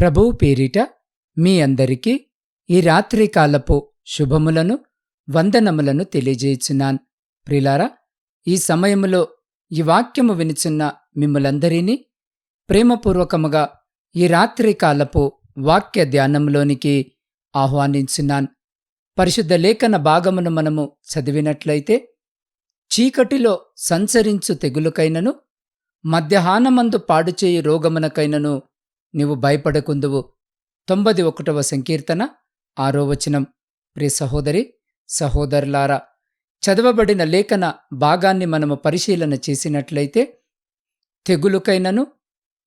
ప్రభువు పేరిట మీ అందరికీ ఈ రాత్రికాలపు శుభములను వందనములను తెలియజేయుచున్నాను. ప్రిలారా ఈ సమయములో ఈ వాక్యము వినిచున్న మిమ్మలందరినీ ప్రేమపూర్వకముగా ఈ రాత్రికాలపు వాక్య ధ్యానంలోనికి ఆహ్వానించున్నాను. పరిశుద్ధ లేఖన భాగమును మనము చదివినట్లయితే చీకటిలో సంచరించు తెగులుకైనను మధ్యాహ్నమందు పాడుచేయి రోగమునకైనను నీవు భయపడకుందువు. తొంభది ఒకటవ సంకీర్తన ఆరో వచనం. ప్రియ సహోదరి సహోదరులారా చదవబడిన లేఖన భాగాన్ని మనము పరిశీలన చేసినట్లయితే తెగులుకైనను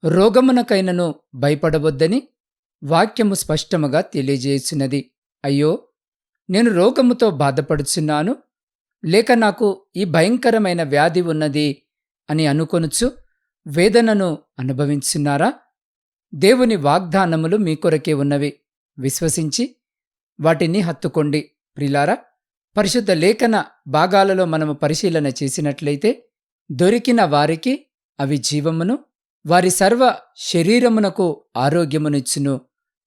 రోగమునకైనను భయపడవద్దని వాక్యము స్పష్టముగా తెలియజేసినది. అయ్యో నేను రోగముతో బాధపడుచున్నాను లేక నాకు ఈ భయంకరమైన వ్యాధి ఉన్నది అని అనుకొనుచు వేదనను అనుభవించున్నారా? దేవుని వాగ్దానములు మీ కొరకే ఉన్నవి. విశ్వసించి వాటిని హత్తుకోండి. ప్రిలారా పరిశుద్ధ లేఖన భాగాలలో మనము పరిశీలన చేసినట్లయితే దొరికిన వారికి అవి జీవమును వారి సర్వ శరీరమునకు ఆరోగ్యమునిచ్చును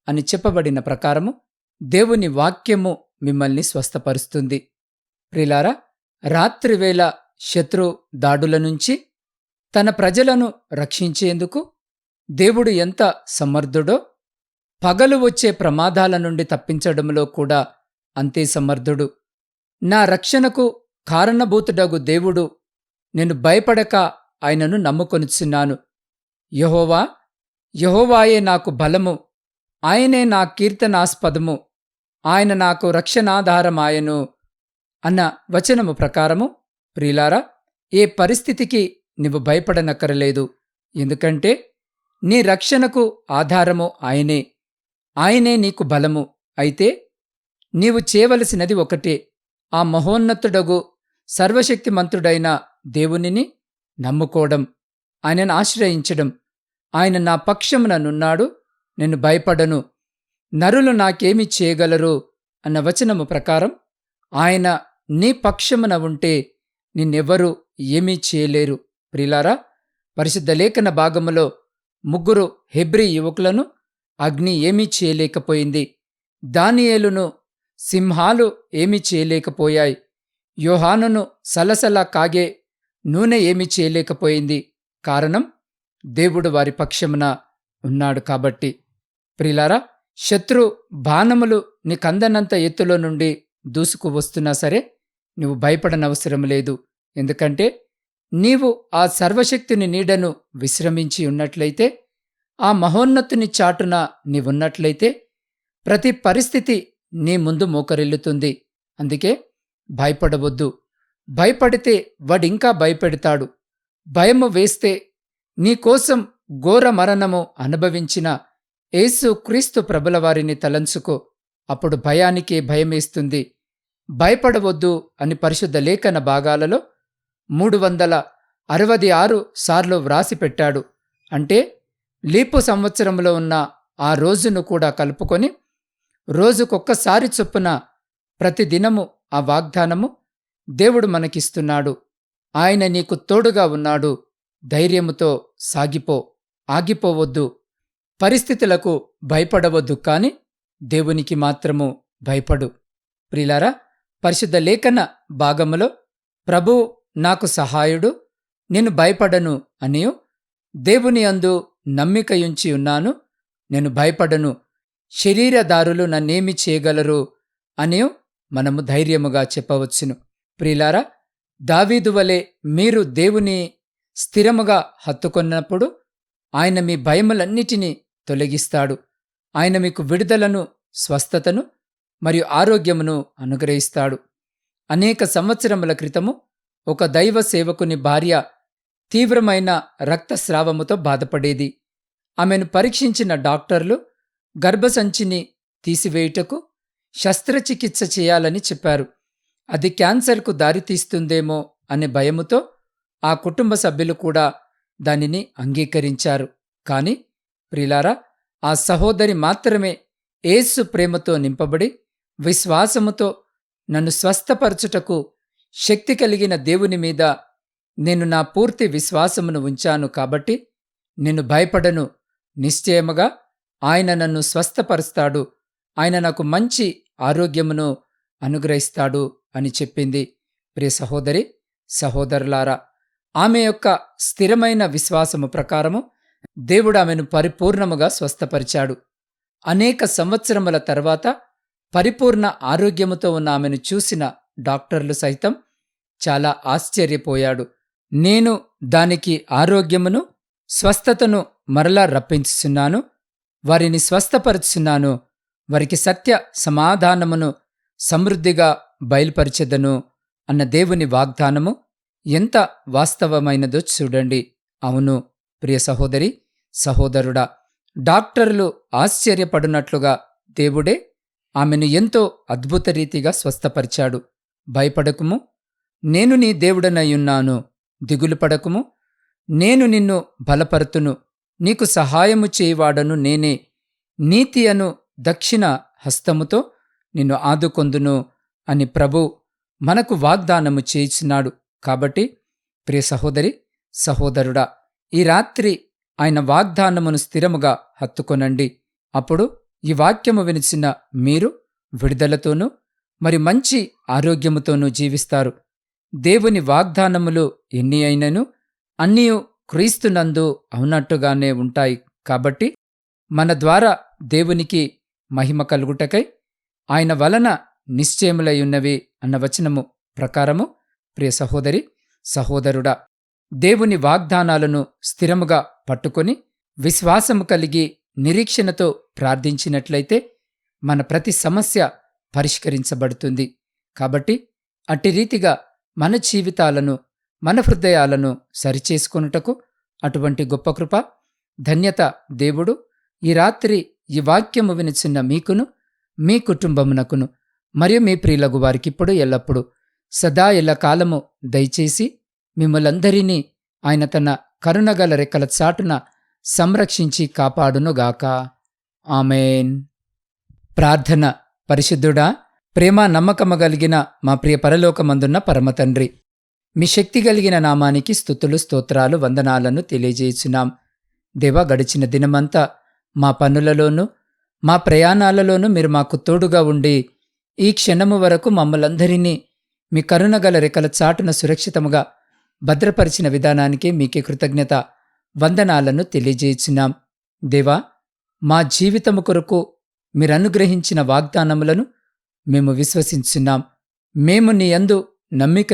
అని చెప్పబడిన ప్రకారము దేవుని వాక్యము మిమ్మల్ని స్వస్థపరుస్తుంది. ప్రిలారా రాత్రివేళ శత్రు దాడుల నుంచి తన ప్రజలను రక్షించేందుకు దేవుడు ఎంత సమర్థుడో పగలు వచ్చే ప్రమాదాల నుండి తప్పించడంలో కూడా అంతే సమర్థుడు. నా రక్షణకు కారణభూతుడగు దేవుడు నేను భయపడక ఆయనను నమ్ముకొనిచున్నాను. యహోవా యహోవాయే నాకు బలము ఆయనే నా కీర్తనాస్పదము ఆయన నాకు రక్షణాధారమాయను అన్న వచనము ప్రకారము ప్రియులారా ఏ పరిస్థితికి నువ్వు భయపడనక్కరలేదు. ఎందుకంటే నీ రక్షణకు ఆధారము ఆయనే. ఆయనే నీకు బలము. అయితే నీవు చేయవలసినది ఒకటే. ఆ మహోన్నతుడగు సర్వశక్తిమంతుడైన దేవునిని నమ్ముకోవడం ఆయనను ఆశ్రయించడం. ఆయన నా పక్షముననున్నాడు నేను భయపడను. నరులు నాకేమి చేయగలరు అన్న వచనము ప్రకారం ఆయన నీ పక్షమున ఉంటే నిన్నెవ్వరూ ఏమీ చేయలేరు. ప్రిలారా పరిశుద్ధ లేఖన భాగములో ముగ్గురు హెబ్రి యువకులను అగ్ని ఏమీ చేయలేకపోయింది. దానియేలును సింహాలు ఏమీ చేయలేకపోయాయి. యోహానును సలసల కాగే నూనె ఏమీ చేయలేకపోయింది. కారణం దేవుడు వారి పక్షమున ఉన్నాడు కాబట్టి. ప్రిలారా శత్రు బాణములు నీకందనంత ఎత్తులో నుండి దూసుకు వస్తున్నా సరే నువ్వు భయపడనవసరం లేదు. ఎందుకంటే నీవు ఆ సర్వశక్తిని నీడను విశ్రమించి ఉన్నట్లయితే ఆ మహోన్నతుని చాటున నీవున్నట్లయితే ప్రతి పరిస్థితి నీ ముందు మోకరిల్లుతుంది. అందుకే భయపడవద్దు. భయపడితే వాడింకా భయపెడతాడు. భయము వేస్తే నీకోసం ఘోర మరణము అనుభవించిన యేసు క్రీస్తు ప్రభులవారిని తలంచుకో. అప్పుడు భయానికే భయమేస్తుంది. భయపడవద్దు అని పరిశుద్ధ లేఖన భాగాలలో మూడు వందల అరవది ఆరు సార్లు వ్రాసిపెట్టాడు. అంటే లీపు సంవత్సరంలో ఉన్న ఆ రోజును కూడా కలుపుకొని రోజుకొక్కసారి చొప్పున ప్రతిదినము ఆ వాగ్దానము దేవుడు మనకిస్తున్నాడు. ఆయన నీకు తోడుగా ఉన్నాడు. ధైర్యముతో సాగిపో ఆగిపోవద్దు. పరిస్థితులకు భయపడవద్దు కాని దేవునికి మాత్రము భయపడు. ప్రిలారా పరిశుద్ధ లేఖన భాగములో ప్రభు నాకు సహాయుడు నేను భయపడను అనియు. దేవుని అందు నమ్మికయుంచి ఉన్నాను నేను భయపడను. శరీరదారులు నన్నేమి చేయగలరు అనియు మనము ధైర్యముగా చెప్పవచ్చును. ప్రియులారా దావీదు వలె మీరు దేవుని స్థిరముగా హత్తుకొన్నప్పుడు ఆయన మీ భయములన్నిటినీ తొలగిస్తాడు. ఆయన మీకు విడుదలను స్వస్థతను మరియు ఆరోగ్యమును అనుగ్రహిస్తాడు. అనేక సంవత్సరముల క్రితము ఒక దైవ సేవకుని భార్య తీవ్రమైన రక్తస్రావముతో బాధపడేది. ఆమెను పరీక్షించిన డాక్టర్లు గర్భసంచిని తీసివేయుటకు శస్త్రచికిత్స చేయాలని చెప్పారు. అది క్యాన్సర్కు దారితీస్తుందేమో అనే భయముతో ఆ కుటుంబ సభ్యులు కూడా దానిని అంగీకరించారు. కాని ప్రిలారా ఆ సహోదరి మాత్రమే ఏసు ప్రేమతో నింపబడి విశ్వాసముతో నన్ను స్వస్థపరచుటకు శక్తి కలిగిన దేవుని మీద నేను నా పూర్తి విశ్వాసమును ఉంచాను కాబట్టి నేను భయపడను. నిశ్చయముగా ఆయన నన్ను స్వస్థపరుస్తాడు. ఆయన నాకు మంచి ఆరోగ్యమును అనుగ్రహిస్తాడు అని చెప్పింది. ప్రియ సహోదరి సహోదరులారా ఆమె యొక్క స్థిరమైన విశ్వాసము ప్రకారము దేవుడు ఆమెను పరిపూర్ణముగా స్వస్థపరిచాడు. అనేక సంవత్సరముల తర్వాత పరిపూర్ణ ఆరోగ్యముతో ఉన్న ఆమెను చూసిన డాక్టర్లు సైతం చాలా ఆశ్చర్యపోయాడు. నేను దానికి ఆరోగ్యమును స్వస్థతను మరలా రప్పించుచున్నాను. వారిని స్వస్థపరుచున్నాను. వారికి సత్య సమాధానమును సమృద్ధిగా బయలుపరిచెదను అన్న దేవుని వాగ్దానము ఎంత వాస్తవమైనదో చూడండి. అవును ప్రియ సహోదరి సహోదరుడా డాక్టర్లు ఆశ్చర్యపడినట్లుగా దేవుడే ఆమెను ఎంతో అద్భుత రీతిగా స్వస్థపరిచాడు. భయపడకుము నేను నీ దేవుడనయ్యున్నాను. దిగులు పడకుము. నేను నిన్ను బలపరుతును. నీకు సహాయము చేయువాడను నేనే. నీతి అను దక్షిణ హస్తముతో నిన్ను ఆదుకొందును అని ప్రభు మనకు వాగ్దానము చేయించినాడు. కాబట్టి ప్రియ సహోదరి సహోదరుడా ఈ రాత్రి ఆయన వాగ్దానమును స్థిరముగా హత్తుకొనండి. అప్పుడు ఈ వాక్యము వినిచిన మీరు విడుదలతోనూ మరి మంచి ఆరోగ్యముతోనూ జీవిస్తారు. దేవుని వాగ్దానములు ఎన్ని అయినను అన్నీ క్రీస్తునందు అవునట్టుగానే ఉంటాయి కాబట్టి మన ద్వారా దేవునికి మహిమ కలుగుటకై ఆయన వలన నిశ్చయములై అన్న వచనము ప్రకారము ప్రియ సహోదరి సహోదరుడా దేవుని వాగ్దానాలను స్థిరముగా పట్టుకొని విశ్వాసము కలిగి నిరీక్షణతో ప్రార్థించినట్లయితే మన ప్రతి సమస్య పరిష్కరించబడుతుంది కాబట్టి అట్టి రీతిగా మన జీవితాలను మన హృదయాలను సరిచేసుకొనుటకు అటువంటి గొప్ప కృప ధన్యత దేవుడు ఈ రాత్రి ఈ వాక్యము వినిచిన్న మీకును మీ కుటుంబమునకును మరియు మీ ప్రియులగు వారికిప్పుడు ఎల్లప్పుడూ సదా ఎల్లకాలము దయచేసి మిమ్మలందరినీ ఆయన తన కరుణగల రెక్కల చాటున సంరక్షించి కాపాడునుగాక. ఆమెన్. ప్రార్థన పరిశుద్ధుడా ప్రేమ నమ్మకము కలిగిన మా ప్రియ పరలోకమందున్న పరమతండ్రి మీ శక్తి కలిగిన నామానికి స్థుతులు స్తోత్రాలు వందనాలను తెలియజేయుచున్నాం. దేవా గడిచిన దినమంతా మా పనులలోనూ మా ప్రయాణాలలోనూ మీరు మాకు తోడుగా ఉండి ఈ క్షణము వరకు మమ్మలందరినీ మీ కరుణగల రెక్కల చాటున సురక్షితముగా భద్రపరిచిన విధానానికి మీకే కృతజ్ఞత వందనాలను తెలియజేయుచున్నాం. దేవా మా జీవితము కొరకు మీరు అనుగ్రహించిన వాగ్దానములను మేము విశ్వసించున్నాం. మేము నీ యందు నమ్మిక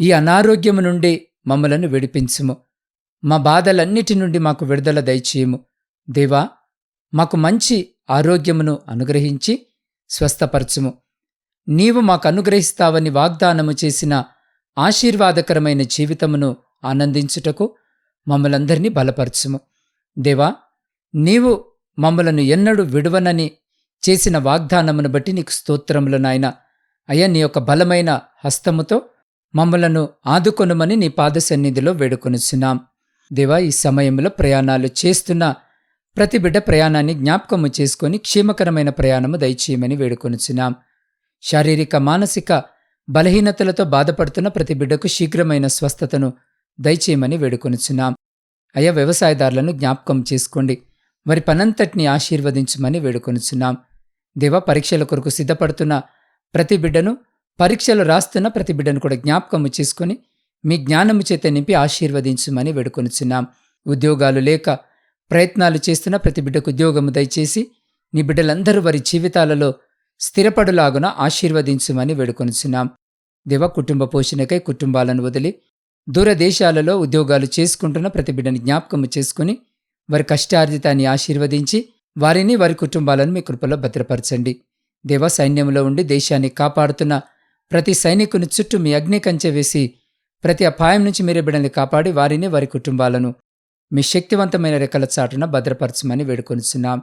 ఈ అనారోగ్యము నుండి మమ్మలను విడిపించుము. మా బాధలన్నిటి నుండి మాకు విడుదల దయచేయము. దేవా మాకు మంచి ఆరోగ్యమును అనుగ్రహించి స్వస్థపరచుము. నీవు మాకు అనుగ్రహిస్తావని వాగ్దానము చేసిన ఆశీర్వాదకరమైన జీవితమును ఆనందించుటకు మమ్మలందరినీ బలపరచుము. దేవా నీవు మమ్మలను ఎన్నడూ విడువనని చేసిన వాగ్దానమును బట్టి నీకు స్తోత్రములు నాయన. అయ్యా నీ యొక్క బలమైన హస్తముతో మమ్మలను ఆదుకొనుమని నీ పాద సన్నిధిలో వేడుకొనుచున్నాం. దేవా ఈ సమయంలో ప్రయాణాలు చేస్తున్న ప్రతి బిడ్డ ప్రయాణాన్ని జ్ఞాపకము చేసుకొని క్షేమకరమైన ప్రయాణము దయచేయమని వేడుకొనుచున్నాం. శారీరక మానసిక బలహీనతలతో బాధపడుతున్న ప్రతి బిడ్డకు శీఘ్రమైన స్వస్థతను దయచేయమని వేడుకొనుచున్నాం. అయ్యా వ్యవసాయదారులను జ్ఞాపకం చేసుకోండి. వారి పనంతటిని ఆశీర్వదించమని వేడుకొనుచున్నాం. దేవ పరీక్షల కొరకు సిద్ధపడుతున్న ప్రతి బిడ్డను పరీక్షలు రాస్తున్న ప్రతి బిడ్డను కూడా జ్ఞాపకము చేసుకుని మీ జ్ఞానము చేత నింపి ఆశీర్వదించమని వేడుకొనుచున్నాం. ఉద్యోగాలు లేక ప్రయత్నాలు చేస్తున్న ప్రతి బిడ్డకు ఉద్యోగము దయచేసి నీ బిడ్డలందరూ వారి జీవితాలలో స్థిరపడులాగున ఆశీర్వదించుమని వేడుకొనుచున్నాం. దేవ కుటుంబ పోషణకై కుటుంబాలను వదిలి దూరదేశాలలో ఉద్యోగాలు చేసుకుంటున్న ప్రతి బిడ్డని జ్ఞాపకము చేసుకుని వారి కష్టార్జితాన్ని ఆశీర్వదించి వారిని వారి కుటుంబాలను మీ కృపలో భద్రపరచండి. దేవ సైన్యంలో ఉండి దేశాన్ని కాపాడుతున్న ప్రతి సైనికుని చుట్టూ మీ అగ్ని కంచె వేసి ప్రతి అపాయం నుంచి మీరే బిడ్డల్ని కాపాడి వారిని వారి కుటుంబాలను మీ శక్తివంతమైన రెక్కల చాటున భద్రపరచమని వేడుకొనిచున్నాం.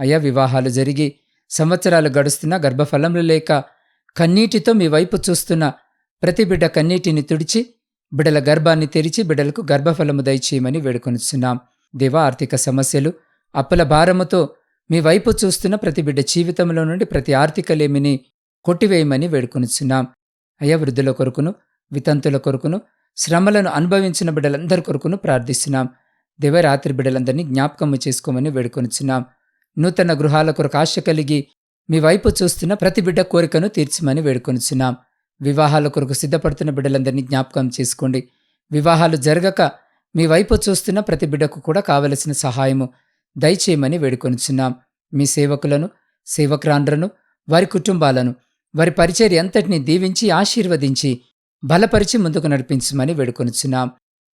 అయ్యా వివాహాలు జరిగి సంవత్సరాలు గడుస్తున్న గర్భఫలములు లేక కన్నీటితో మీ వైపు చూస్తున్న ప్రతి బిడ్డ కన్నీటిని తుడిచి బిడల గర్భాన్ని తెరిచి బిడలకు గర్భఫలము దయచేయమని వేడుకొనిచున్నాం. దేవా ఆర్థిక సమస్యలు అప్పుల భారముతో మీ వైపు చూస్తున్న ప్రతి బిడ్డ జీవితంలో నుండి ప్రతి ఆర్థికలేమిని కొట్టివేయమని వేడుకొనిచున్నాం. అయ్యా వృద్ధుల కొరకును వితంతుల కొరకును శ్రమలను అనుభవించిన బిడ్డలందరి కొరకును ప్రార్థిస్తున్నాం. దివరాత్రి బిడ్డలందరినీ జ్ఞాపకము చేసుకోమని వేడుకొనిచున్నాం. నూతన గృహాల కొరకు ఆశ కలిగి మీ వైపు చూస్తున్న ప్రతి బిడ్డ కోరికను తీర్చమని వేడుకొనిచున్నాం. వివాహాల కొరకు సిద్ధపడుతున్న బిడ్డలందరినీ జ్ఞాపకం చేసుకోండి. వివాహాలు జరగక మీ వైపు చూస్తున్న ప్రతి బిడ్డకు కూడా కావలసిన సహాయము దయచేయమని వేడుకొనిచున్నాం. మీ సేవకులను సేవక్రాండ్రను వారి కుటుంబాలను వారి పరిచర్య అంతటిని దీవించి ఆశీర్వదించి బలపరిచి ముందుకు నడిపించమని వేడుకొనిచున్నాం.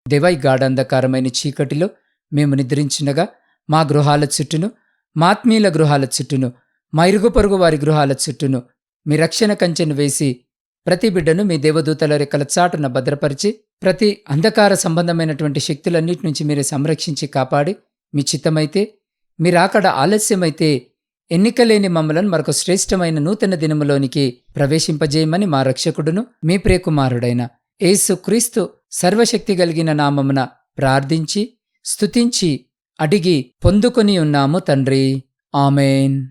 దేవై గాఢంధకారమైన చీకటిలో మేము నిద్రించినగా మా గృహాల చుట్టూను మాత్మీయుల గృహాల చుట్టూను మా ఇరుగు పొరుగు వారి గృహాల చుట్టూను మీ రక్షణ కంచెను వేసి ప్రతి బిడ్డను మీ దేవదూతల రెక్కల చాటున భద్రపరిచి ప్రతి అంధకార సంబంధమైనటువంటి శక్తులన్నిటి నుంచి మీరే సంరక్షించి కాపాడి మీ చిత్తమైతే మీరాకడ ఆలస్యమైతే ఎన్నికలేని మమ్మలను మరొక శ్రేష్టమైన నూతన దినములోనికి ప్రవేశింపజేయమని మా రక్షకుడును మీ ప్రియకుమారుడైన ఏసుక్రీస్తు సర్వశక్తి కలిగిన నామమున ప్రార్థించి స్తుతించి అడిగి పొందుకొని ఉన్నాము తండ్రి. ఆమెన్.